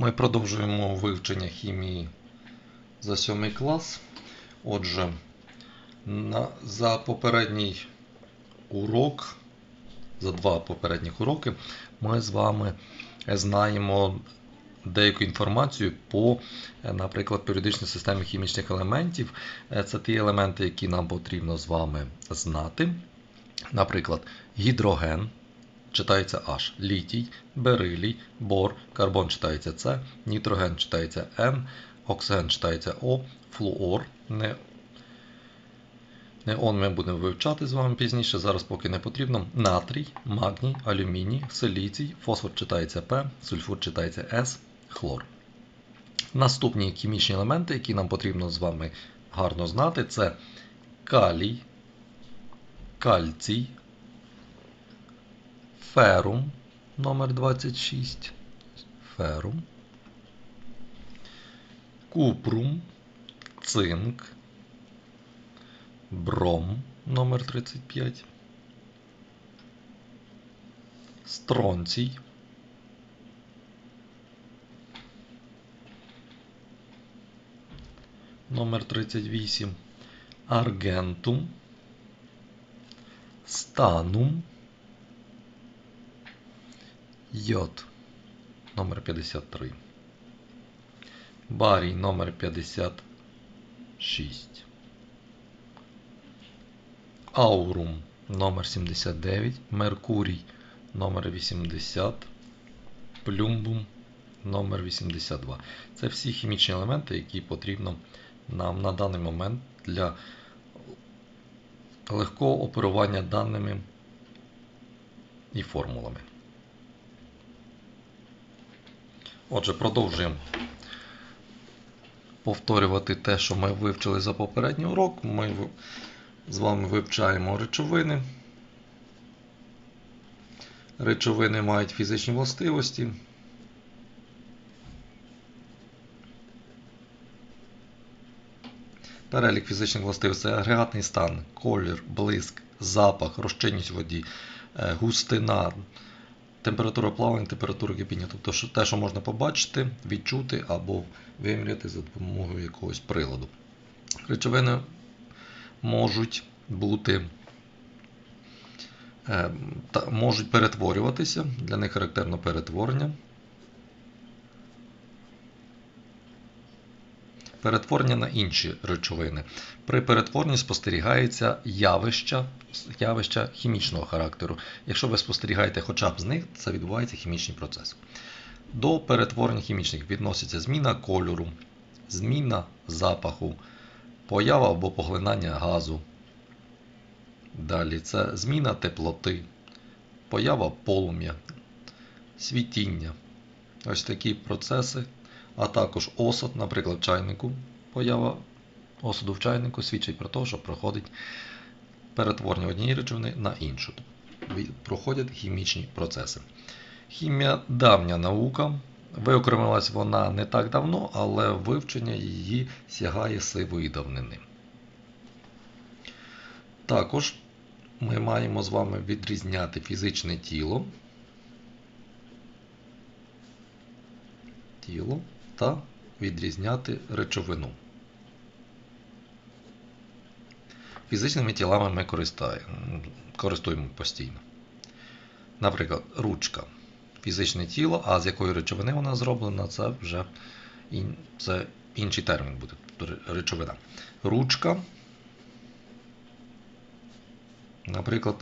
Ми продовжуємо вивчення хімії за 7 клас. Отже, на, за попередній урок, за два попередніх уроки, ми з вами знаємо деяку інформацію по, наприклад, періодичній системі хімічних елементів. Е, Це ті елементи, які нам потрібно з вами знати. Наприклад, гідроген читається H, літій, берилій, бор, карбон читається С, нітроген читається N, оксиген читається О, флуор. Не... Неон ми будемо вивчати з вами пізніше, зараз поки не потрібно. Натрій, магній, алюміній, силіцій, фосфор читається П, сульфур читається С, хлор. Наступні хімічні елементи, які нам потрібно з вами гарно знати, це калій, кальцій, ферум номер 26, ферум, купрум, цинк, бром номер 35, стронцій, номер 38, аргентум, станум, йод. Номер 53, барій номер 56, аурум номер 79, меркурій номер 80, плюмбум номер 82. Це всі хімічні елементи, які потрібно нам на даний момент для легкого оперування даними і формулами. Отже, продовжуємо повторювати те, що ми вивчили за попередній урок. Ми з вами вивчаємо речовини. Речовини мають фізичні властивості. Перелік фізичних властивостей агрегатний стан, колір, блиск, запах, розчинність воді, е, густина, температура плавання, температура кипіння. Тобто що- те, що можна побачити, відчути або виміряти за допомогою якогось приладу. Речовини можуть бути е, можуть перетворюватися, для них характерно перетворення. Перетворення на інші речовини. При перетворенні спостерігається явища, явища хімічного характеру. Якщо ви спостерігаєте хоча б з них, це відбувається хімічний процес. До перетворень хімічних відноситься зміна кольору, зміна запаху, поява або поглинання газу. Далі це зміна теплоти, поява полум'я, світіння. Ось такі процеси, а також осад, наприклад, в чайнику. Поява осаду в чайнику свідчить про те, що проходить перетворення однієї речовини на іншу. Проходять хімічні процеси. Хімія давня наука. Виокремилась вона не так давно, але вивчення її сягає сивої давнини. Також ми маємо з вами відрізняти фізичне тіло, тіло та відрізняти речовину. Фізичними тілами ми користуємо постійно. Наприклад, ручка. Фізичне тіло, а з якої речовини вона зроблена, це вже це інший термін буде. тобто Речовина. Ручка Наприклад,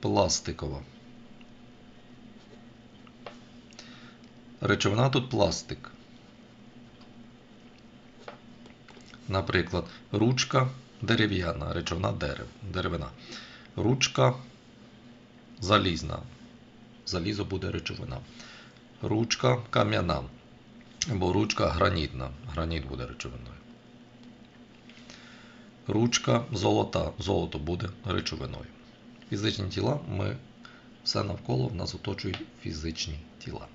пластикова. Речовина тут пластик. Наприклад, ручка дерев'яна, речовина дерев, деревина. Ручка залізна. Залізо буде речовина. Ручка кам'яна. Або ручка гранітна. Граніт буде речовиною. Ручка золота. Золото буде речовиною. Фізичні тіла ми все навколо в нас оточують фізичні тіла.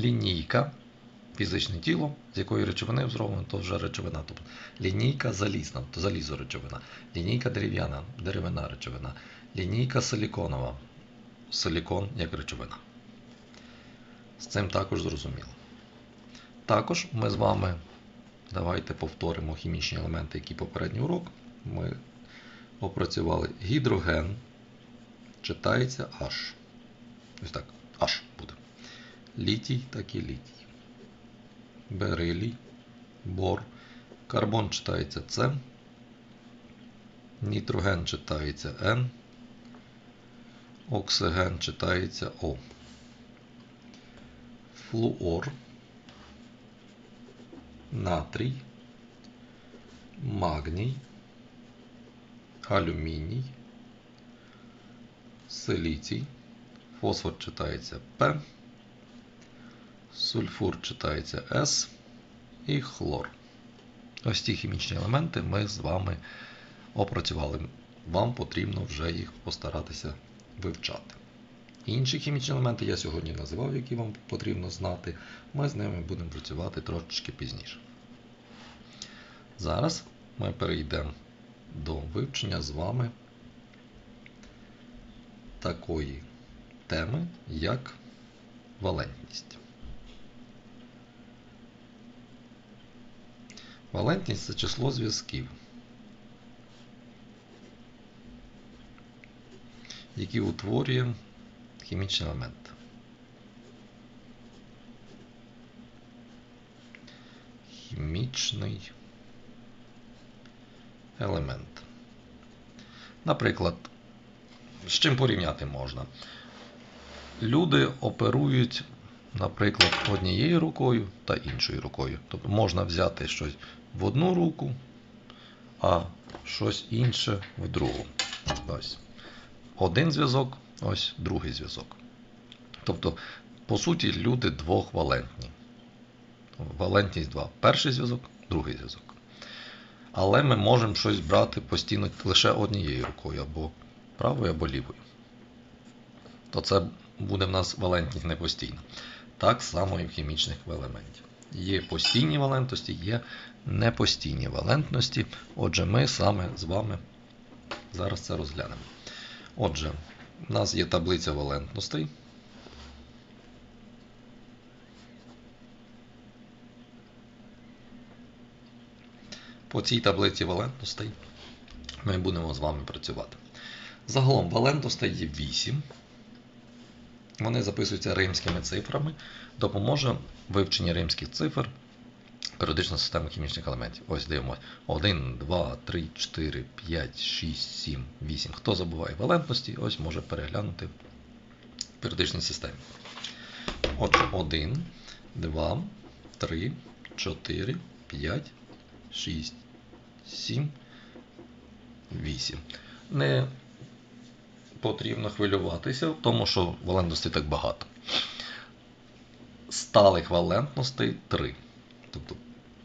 Лінійка фізичне тіло, з якої речовини зроблено, то вже речовина. Тобто лінійка залізна, то залізо речовина. Лінійка дерев'яна, деревина речовина. Лінійка силіконова, силікон як речовина. З цим також зрозуміло. Також ми з вами давайте повторимо хімічні елементи, які попередній урок. Ми опрацювали гідроген, читається H. Ось так, H буде. Літій, так і літій. Берилій, бор. Карбон читається С. Нітроген читається N. Оксиген читається О. Флуор. Натрій. Магній. Алюміній. Силіцій. Фосфор читається П. Сульфур читається С. І хлор. Ось ці хімічні елементи ми з вами опрацювали. Вам потрібно вже їх постаратися вивчати. Інші хімічні елементи я сьогодні називав, які вам потрібно знати. Ми з ними будемо працювати трошечки пізніше. Зараз ми перейдемо до вивчення з вами такої теми, як валентність. Валентність це число зв'язків, які утворює хімічний елемент. Хімічний елемент. Наприклад, з чим порівняти можна? Люди оперують, наприклад, однією рукою та іншою рукою. Тобто можна взяти щось в одну руку, а щось інше в другу. Ось. Один зв'язок, ось другий зв'язок. Тобто, по суті, люди двохвалентні. Валентність 2. Перший зв'язок, другий зв'язок. Але ми можемо щось брати постійно лише однією рукою, або правою, або лівою. То це буде в нас валентність не постійна. Так само і в хімічних елементів. Є постійні валентності, є непостійні валентності. Отже, ми саме з вами зараз це розглянемо. Отже, у нас є таблиця валентностей. По цій таблиці валентностей ми будемо з вами працювати. Загалом валентностей є 8. Вони записуються римськими цифрами. Допоможе вивчення римських цифр періодична система хімічних елементів. Ось дивимося. 1, 2, 3, 4, 5, 6, 7, 8. Хто забуває валентності, ось може переглянути в періодичній системі. Отже, 1, 2, 3, 4, 5, 6, 7, 8. Не потрібно хвилюватися, тому що валентностей так багато. Сталих валентностей 3. Тобто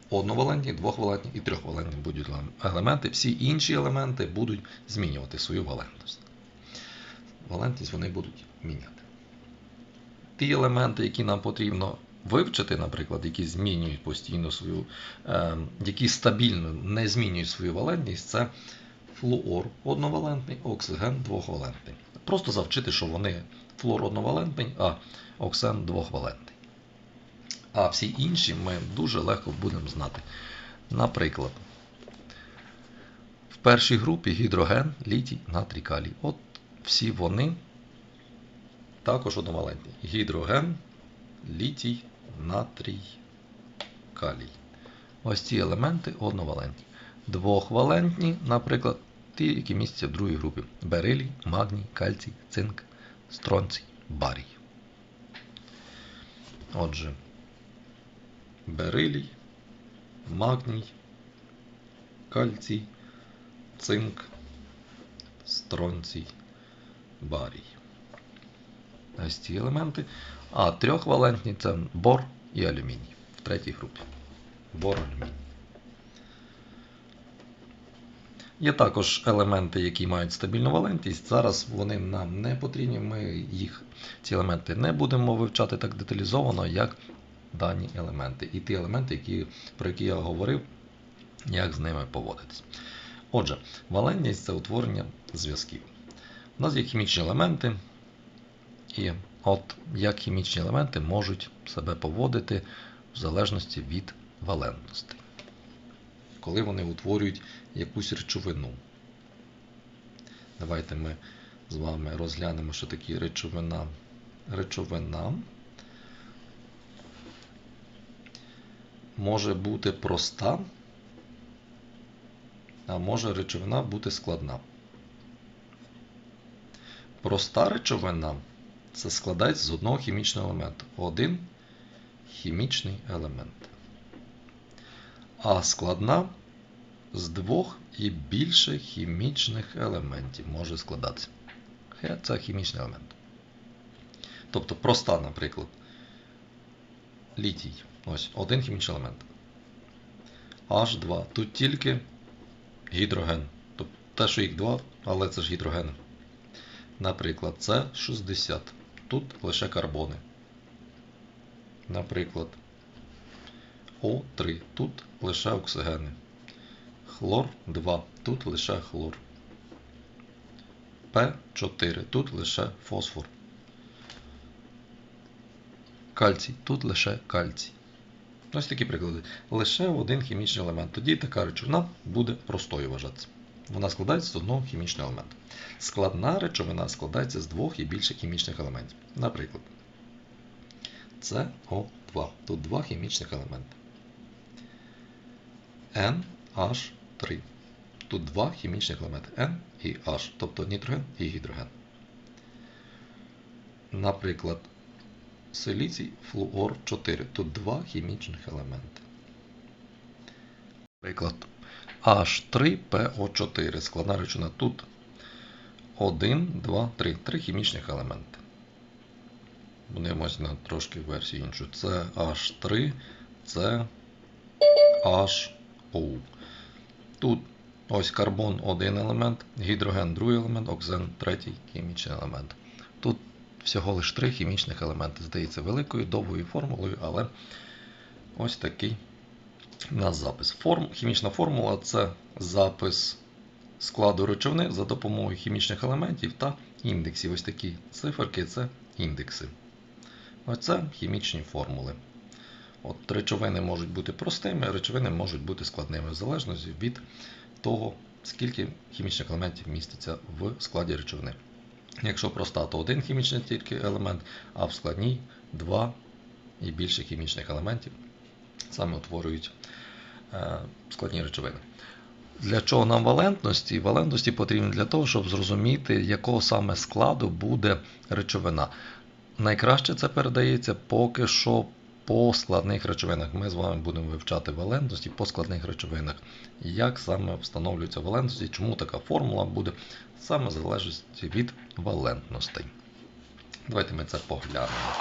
одновалентні, двохвалентні і трьохвалентні будуть елементи. Всі інші елементи будуть змінювати свою валентність. Валентність вони будуть міняти. Ті елементи, які нам потрібно вивчити, наприклад, які змінюють постійно свою, е, які стабільно не змінюють свою валентність, це флуор одновалентний, оксиген двохвалентний. Просто завчити, що вони флуор одновалентний, а оксен двохвалентний. А всі інші ми дуже легко будемо знати. Наприклад, в першій групі гідроген, літій, натрій, калій. От всі вони також одновалентні. Гідроген, літій, натрій, калій. Ось ці елементи одновалентні. Двохвалентні, наприклад, ті, які містяться в другій групі. Берилій, магній, кальцій, цинк, стронцій, барій. Отже, берилій, магній, кальцій, цинк, стронцій, барій. Ось ці елементи. А трьохвалентні це бор і алюміній в третій групі. Бор алюміній. Є також елементи, які мають стабільну валентність. Зараз вони нам не потрібні. Ми їх, ці елементи не будемо вивчати так деталізовано, як дані елементи. І ті елементи, які, про які я говорив, як з ними поводитись. Отже, валентність це утворення зв'язків. У нас є хімічні елементи, і от як хімічні елементи можуть себе поводити в залежності від валентності. Коли вони утворюють якусь речовину. Давайте ми з вами розглянемо, що таке речовина. Речовина може бути проста, а може речовина бути складна. Проста речовина це складається з одного хімічного елементу. Один хімічний елемент. А складна з двох і більше хімічних елементів може складатися. Це хімічний елемент. Тобто проста, наприклад, літій. Ось один хімічний елемент. H2. Тут тільки гідроген. Тобто те, що їх два, але це ж гідрогени. Наприклад, це 60. Тут лише карбони. Наприклад, О3. Тут лише оксигени. Хлор 2. Тут лише хлор. П4. Тут лише фосфор. Кальцій. Тут лише кальцій. Ось такі приклади. Лише один хімічний елемент. Тоді така речовина буде простою вважатися. Вона складається з одного хімічного елементу. Складна речовина складається з двох і більше хімічних елементів. Наприклад, СО2. Тут два хімічних елементи. NH3. Тут два хімічних елементи N і H, тобто нітроген і гідроген. Наприклад, силіцій флуор 4. Тут два хімічних елементи. Наприклад, H3PO4. Складна речовина тут 1, 2, 3. Три хімічних елементи. Будемось на трошки версію іншу. Це H3, це HO. Тут ось карбон один елемент, гідроген другий елемент, оксиген третій хімічний елемент. Тут всього лише три хімічних елементи. Здається, великою довгою формулою, але ось такий у нас запис. Форм, Хімічна формула це запис складу речовини за допомогою хімічних елементів та індексів. Ось такі циферки це індекси. Оце хімічні формули. От Речовини можуть бути простими, речовини можуть бути складними, в залежності від того, скільки хімічних елементів міститься в складі речовини. Якщо проста, то один хімічний тільки елемент, а в складній два і більше хімічних елементів саме утворюють е, складні речовини. Для чого нам валентності? Валентності потрібні для того, щоб зрозуміти, якого саме складу буде речовина. Найкраще це передається поки що по складних речовинах. Ми з вами будемо вивчати валентності по складних речовинах. Як саме встановлюються валентності, чому така формула буде саме залежить від валентностей. Давайте ми це поглянемо.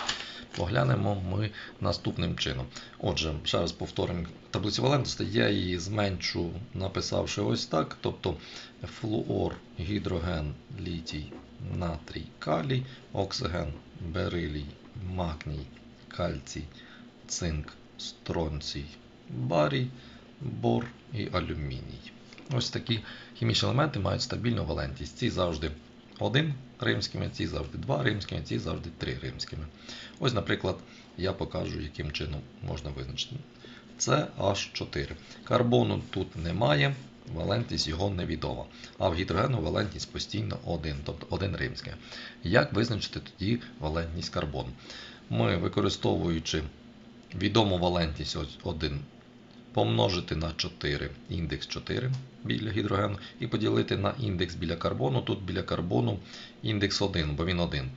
Поглянемо ми наступним чином. Отже, ще раз повторимо таблицю валентності. Я її зменшу, написавши ось так. Тобто флуор, гідроген, літій, натрій, калій, оксиген, берилій, магній, кальцій, цинк, стронцій, барій, бор і алюміній. Ось такі хімічні елементи мають стабільну валентність. Ці завжди 1 римськими, ці завжди 2 римськими, ці завжди 3 римськими. Ось, наприклад, я покажу, яким чином можна визначити. Це H4. Карбону тут немає, валентність його невідома. А в гідрогену валентність постійно 1, тобто 1 римське. Як визначити тоді валентність карбону? Ми, використовуючи відому валентність 1, помножити на 4 індекс 4 біля гідрогену і поділити на індекс біля карбону. Тут біля карбону індекс 1, бо він 1.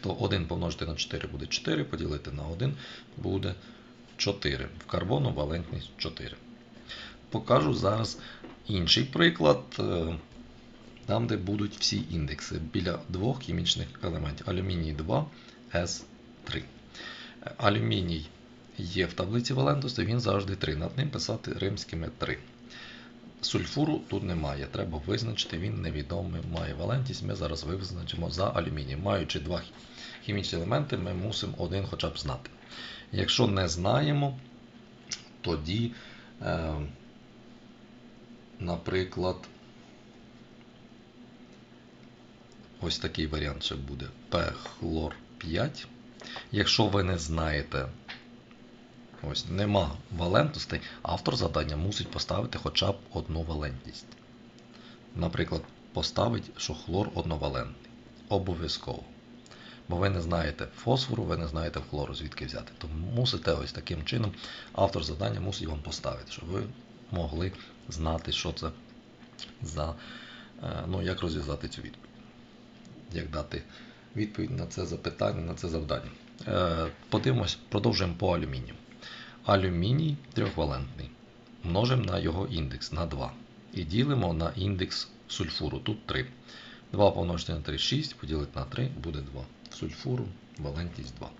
То 1 помножити на 4 буде 4, поділити на 1 буде 4. В карбону валентність 4. Покажу зараз інший приклад, е, там, де будуть всі індекси біля двох хімічних елементів. Алюміній 2, С3. Алюміній є в таблиці валентності, він завжди 3. Над ним писати римськими 3. Сульфуру тут немає. Треба визначити, він невідомий має валентність. Ми зараз визначимо за алюміній. Маючи два хімічні елементи, ми мусимо один хоча б знати. Якщо не знаємо, тоді, е, наприклад, ось такий варіант ще буде П-хлор 5. Якщо ви не знаєте, ось нема валентностей, автор завдання мусить поставити хоча б одну валентність. Наприклад, поставить, що хлор одновалентний. Обов'язково. Бо ви не знаєте фосфору, ви не знаєте хлору, звідки взяти. Тому мусите ось таким чином, автор завдання мусить вам поставити, щоб ви могли знати, що це за, е, ну, як розв'язати цю відповідь. Як дати відповідь на це запитання, на це завдання. Е, Подивимось, продовжуємо по алюмінію. Алюміній трьохвалентний. Множимо на його індекс на 2. І ділимо на індекс сульфуру. Тут 3. 2 помножити на 3 6, поділити на 3 буде 2. Сульфуру валентність 2.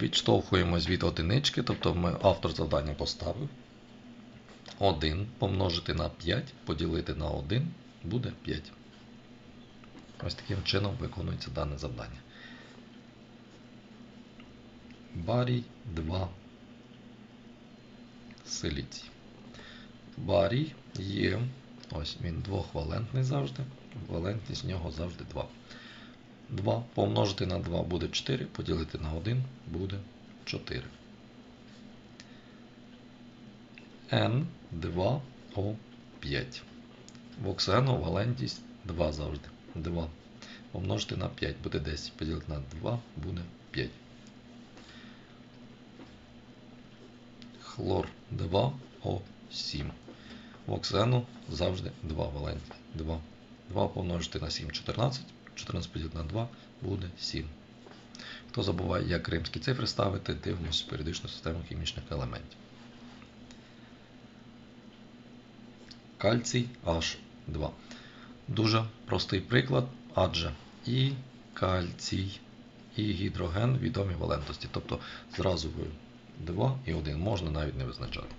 Відштовхуємось від одинички, тобто ми автор завдання поставив. 1 помножити на 5, поділити на 1 буде 5. Ось таким чином виконується дане завдання. Барій 2 силіцій. Барій є, ось він двохвалентний завжди, валентність нього завжди 2. 2 помножити на 2 буде 4, поділити на 1 буде 4. N2O5. В оксану валентність 2 завжди. 2. Помножити на 5 буде 10. Поділити на 2 буде 5. Хлор 2О7. В оксану завжди 2 валентність. 2. 2 помножити на 7 14. 14 поділити на 2 буде 7. Хто забуває, як римські цифри ставити, дивимося періодичну систему хімічних елементів. Кальцій H2. Дуже простий приклад, адже і кальцій, і гідроген відомі валентності. Тобто зразу ви 2 і 1 можна навіть не визначати.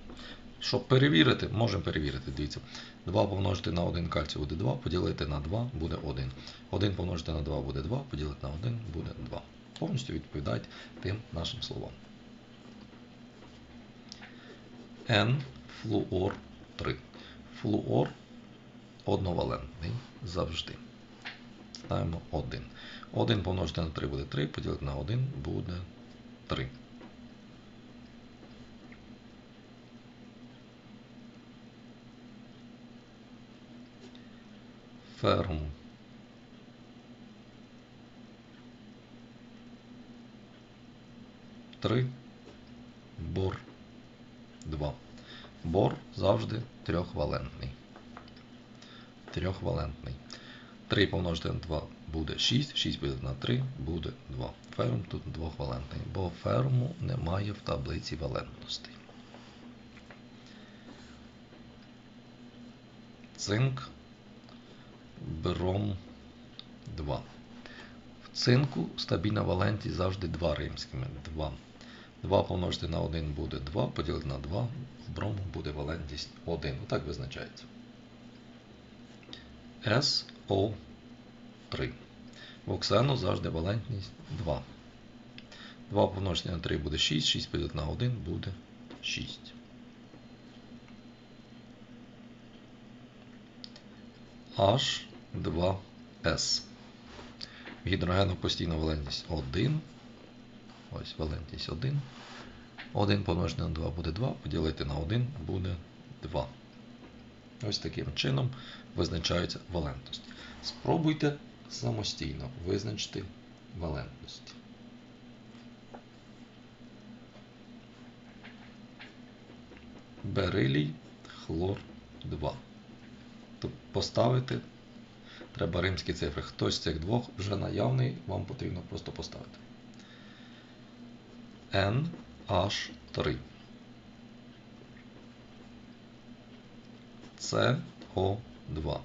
Щоб перевірити, можемо перевірити. Дивіться, 2 помножити на 1 кальцій буде 2, поділити на 2 буде 1. 1 помножити на 2 буде 2, поділити на 1 буде 2. Повністю відповідають тим нашим словам. N флуор 3. Флуор одновалентний завжди. Ставимо 1. 1 помножити на 3 буде 3, поділити на 1 буде 3. Ферм. Три. Бор. 2. Бор завжди трьохвалентний. Трьохвалентний. 3 помножити на 2 буде 6, 6 буде на 3 буде 2. Ферм тут двохвалентний, бо ферму немає в таблиці валентностей. Цинк бром 2. В цинку стабільна валентність завжди 2 римськими. 2. 2 помножити на 1 буде 2, поділити на 2, в брому буде валентність 1. Отак визначається. SO3. В оксану завжди валентність 2. 2 помножити на 3 буде 6, 6 поділити на 1 буде 6. H2S. В гідрогену постійна валентність 1. Ось валентність 1. 1 помножити на 2 буде 2, поділити на 1 буде 2. Ось таким чином визначаються валентності. Спробуйте самостійно визначити валентності. Берилій хлор 2. Тобто поставити треба римські цифри. Хтось з цих двох вже наявний, вам потрібно просто поставити. NH3. CO2.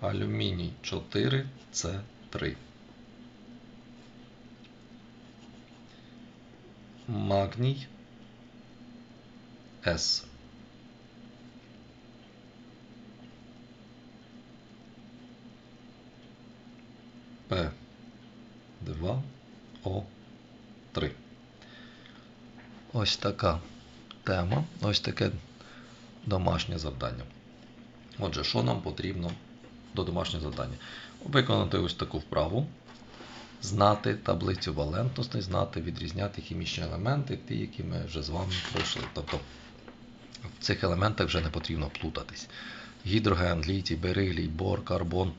Алюміній 4 С3. Магній С. П2О3. Ось така тема. Ось таке домашнє завдання. Отже, що нам потрібно до домашнього завдання? Виконати ось таку вправу, знати таблицю валентностей, знати, відрізняти хімічні елементи, ті, які ми вже з вами пройшли. Тобто в цих елементах вже не потрібно плутатись. Гідроген, літій, берилій, бор, карбон,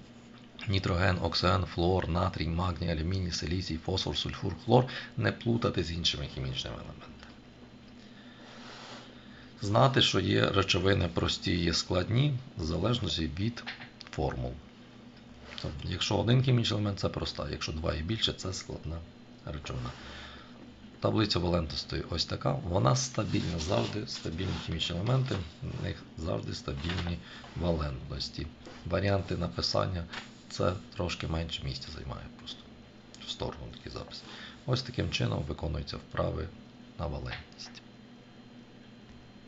нітроген, оксиген, флуор, натрій, магній, алюміній, силіцій, фосфор, сульфур, хлор не плутати з іншими хімічними елементами. Знати, що є речовини прості, є складні, в залежності від формул. Тобто, Якщо один хімічний елемент це проста, якщо два і більше це складна речовина. Таблиця валентності ось така. Вона стабільна, завжди стабільні хімічні елементи, в них завжди стабільні валентності. Варіанти написання це трошки менше місця займає просто в сторону такий запис. Ось таким чином виконуються вправи на валентність.